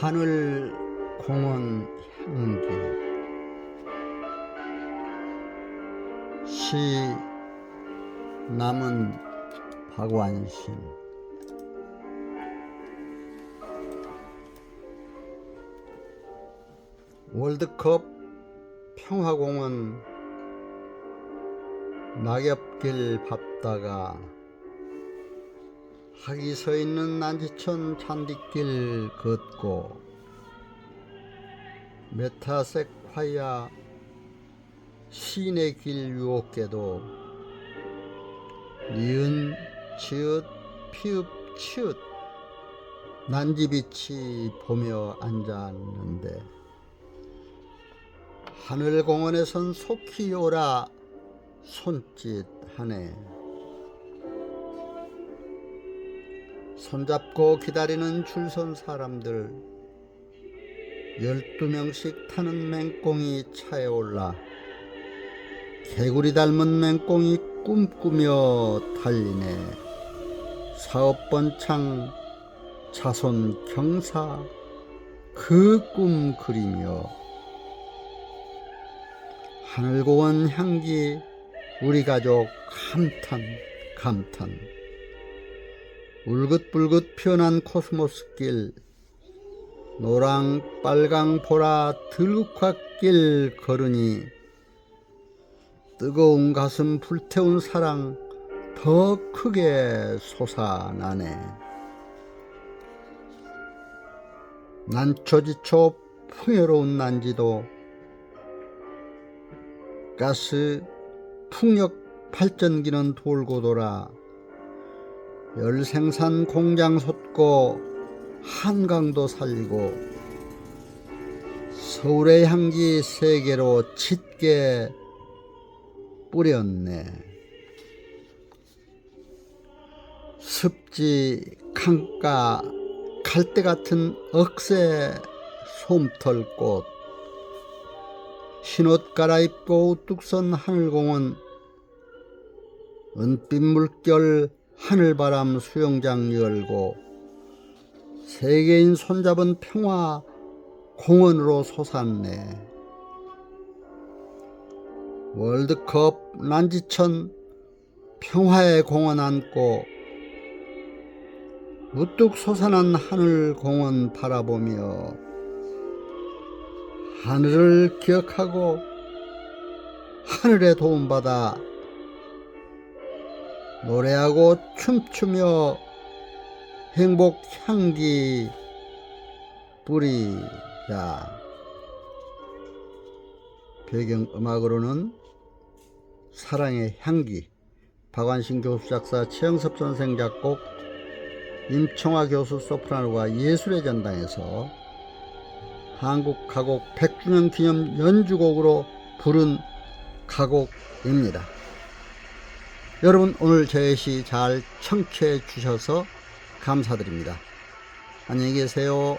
하늘 공원 향기. 시 남은 박완신. 월드컵 평화공원 낙엽길 밟다가 학이 서 있는 난지천 잔디길 걷고 메타섹화야 시내 길 유혹게도 니은 치읓 피읍 치읓 난지빛이 보며 앉았는데 하늘공원에선 속히 오라 손짓하네 손잡고 기다리는 줄선 사람들. 열두 명씩 타는 맹꽁이 차에 올라 개구리 닮은 맹꽁이 꿈꾸며 달리네. 사업 번창 자손 경사 그 꿈 그리며. 하늘고원 향기 우리 가족 감탄 감탄 울긋불긋 피어난 코스모스길 노랑 빨강 보라 들국화길 걸으니 뜨거운 가슴 불태운 사랑 더 크게 솟아나네. 난초지초 풍요로운 난지도 가스 풍력 발전기는 돌고 돌아 열생산 공장 솟고 한강도 살리고 서울의 향기 세계로 짙게 뿌렸네. 습지 강가 갈대 같은 억새 솜털꽃 흰옷 갈아입고 우뚝 선 하늘공원 은빛 물결 하늘바람 수영장 열고 세계인 손잡은 평화 공원으로 솟았네. 월드컵 난지천 평화의 공원 안고 우뚝 솟아난 하늘 공원 바라보며 하늘을 기억하고 하늘의 도움받아 노래하고 춤추며 행복 향기 뿌리자. 배경 음악으로는 사랑의 향기 박완신 교수 작사 최영섭 선생 작곡 임청화 교수 소프라노가 예술의 전당에서 한국 가곡 100주년 기념 연주곡으로 부른 가곡입니다. 여러분 오늘 제시잘 청취해 주셔서 감사드립니다. 안녕히 계세요.